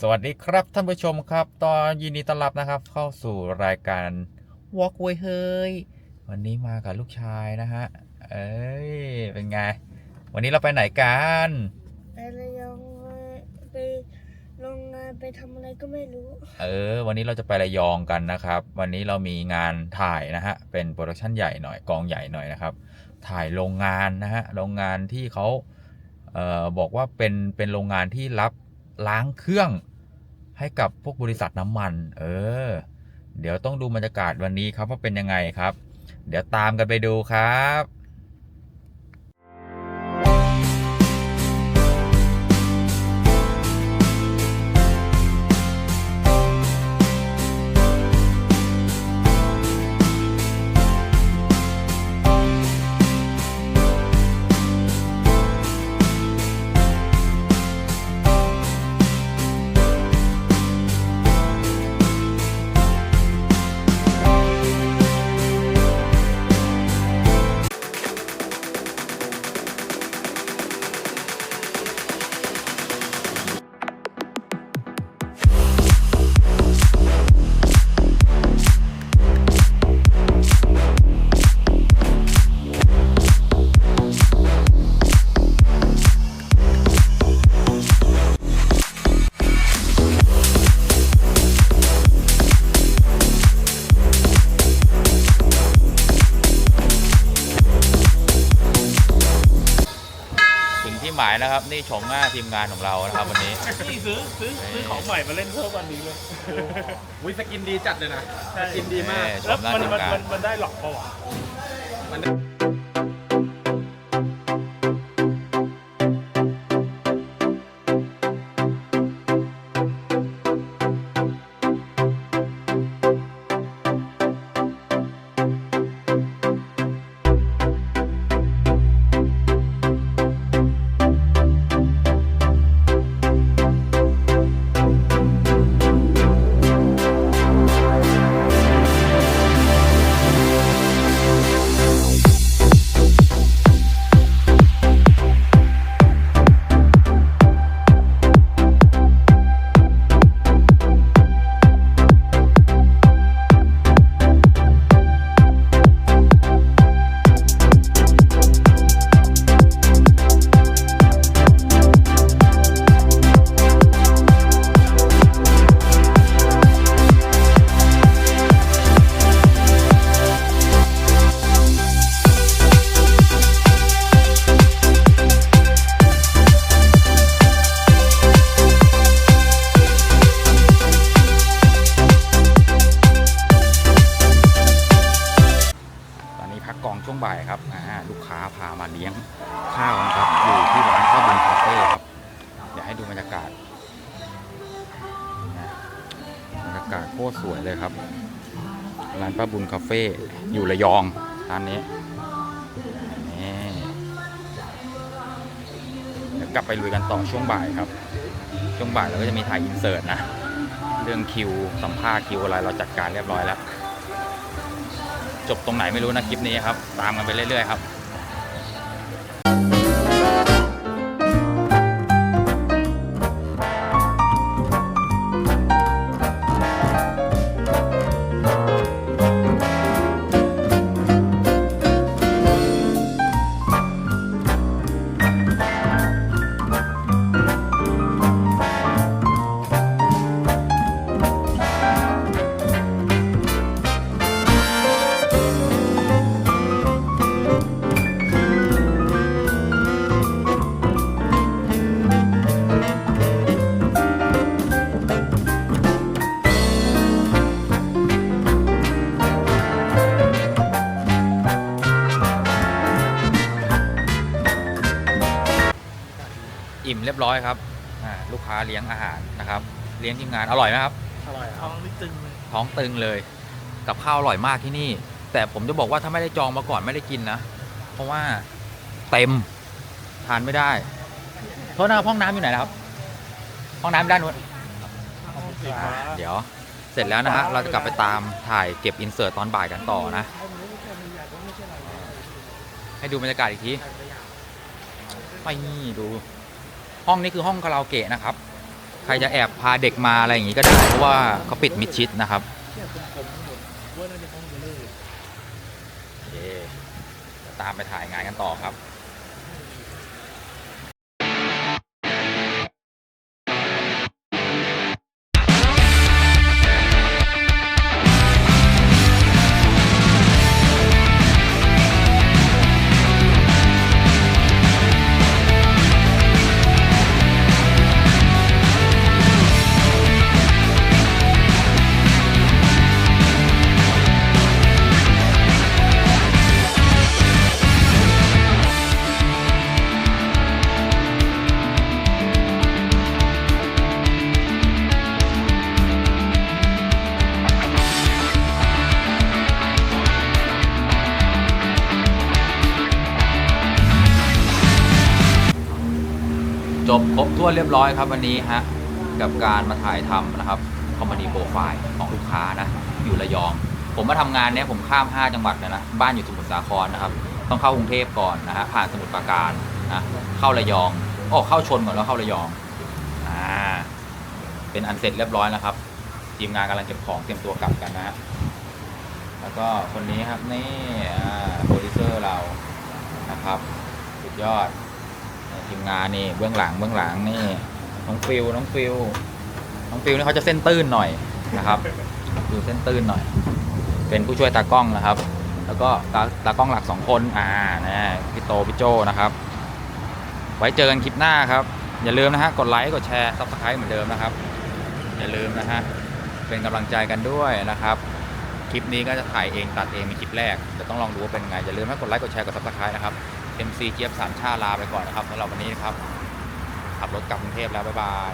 สวัสดีครับท่านผู้ชมครับ ตอนยินดีต้อนรับนะครับ เข้าสู่รายการ Walkway เฮ้ยวันนี้มากับลูกชายนะฮะ เอ้ย เป็นไง วันนี้เราไปไหนกัน ไประยองไปโรงงานไปทำอะไรก็ไม่รู้ เออ วันนี้เราจะไประยองกันนะครับ วันนี้เรามีงานถ่ายนะฮะ เป็นโปรดักชันใหญ่หน่อย กองใหญ่หน่อยนะครับ ถ่ายโรงงานนะฮะ โรงงานที่เขาเอ่อบอกว่าเป็น เป็นโรงงานที่รับล้างเครื่อง ให้กับพวกบริษัทน้ำมัน เออ เดี๋ยวต้องดูบรรยากาศวันนี้ครับว่าเป็นยังไงครับ เดี๋ยวตามกันไปดูครับ ที่หมายนะครับ นี่ชมหน้าทีมงานของเรานะครับวันนี้ นี่ซื้อซื้อซื้อของใหม่มาเล่นเพิ่มวันนี้เลย วิสกินดีจัดเลยนะใช่สกินดีมากเออแล้วมันชมหมันน้าทีมงานมันมันได้หลอกเปล่าวะมันต ช่วงบ่ายครับลูกค้าพามาเลี้ยงข้าวนะครับอยู่ที่ร้านข้าวบุญคาเฟ่ครับเดี๋ยวให้ดูบรรยากาศบรรยากาศโคตรสวยเลยครับ ร้านป้าบุญคาเฟ่อยู่ระยองร้านนี้นี่เดี๋ยวกลับไปลุยกันต่อช่วงบ่ายครับ ช่วงบ่ายเราก็จะมีถ่ายอินเสิร์ตนะ เรื่องคิวสัมภาษณ์คิวอะไรเราจัดการเรียบร้อยแล้ว จบตรงไหนไม่รู้นะคลิปนี้ครับ ตามกันไปเรื่อยๆครับ อิ่มเรียบร้อยครับอ่าลูกค้าเลี้ยงอาหารนะครับ เลี้ยงทีมงานอร่อยไหมครับ อร่อยท้องนี่ตึงเลยท้องตึงเลย กับข้าวอร่อยมากที่นี่ แต่ผมจะบอกว่าถ้าไม่ได้จองมาก่อนไม่ได้กินนะ เพราะว่าเต็มทานไม่ได้โทษนะครับห้องน้ำอยู่ไหนนะครับ ห้องน้ำด้านนู้น สีฟ้าเดี๋ยวเสร็จแล้วนะฮะเราจะกลับไปตามถ่ายเก็บอินเสิร์ตตอนบ่ายกันต่อนะ ให้ดูบรรยากาศอีกทีไปนี่ดู ห้องนี้คือห้องคาราโอเกะนะครับ ใครจะแอบพาเด็กมาอะไรอย่างงี้ก็ได้ เพราะว่าเขาปิดมิดชิดนะครับเออตามไปถ่ายงานกันต่อครับ วนเรียบร้อยครับวันนี้ฮะกับการมาถ่ายทำนะครับคอมพานีโปรไฟล์ของลูกค้านะอยู่ระยอง ผมมาทำงานเนี้ยผมข้าม 5 จังหวัดเลยนะบ้านอยู่สมุทรสาครนะครับต้องเข้ากรุงเทพก่อนนะฮะผ่านสมุทรปราการนะเข้าระยองโอ้เข้าชนก่อนแล้วเข้าระยองอ่าเป็นอันเสร็จเรียบร้อยแล้วครับทีมงานกำลังเก็บของเตรียมตัวกลับกันนะฮะแล้วก็คนนี้ครับนี่โปรดิวเซอร์เรานะครับสุดยอด ทีมงานนี่เบื้องหลังเบื้องหลังนี่น้องฟิวน้องฟิวน้องฟิวนี่เขาจะเส้นตื้นหน่อยนะครับดูเส้นตื้นหน่อย เป็นผู้ช่วยตากล้องนะครับ แล้วก็ตาตากล้องหลักสองคนอ่านะพี่โตพี่โจนะครับ ไว้เจอกันคลิปหน้าครับ อย่าลืมนะฮะกดไลค์กดแชร์ซับสไครต์เหมือนเดิมนะครับ อย่าลืมนะฮะเป็นกำลังใจกันด้วยนะครับคลิปนี้ก็จะถ่ายเองตัดเองเป็นคลิปแรกเดี๋ยวต้องลองดูว่าเป็นไงอย่าลืมให้กดไลค์กดแชร์กดซับสไครต์นะครับ เอ็มซีเจี๊ยบสามชาลาไปก่อนนะครับสำหรับวันนี้นะครับ ขับรถกลับกรุงเทพแล้ว บ๊ายบาย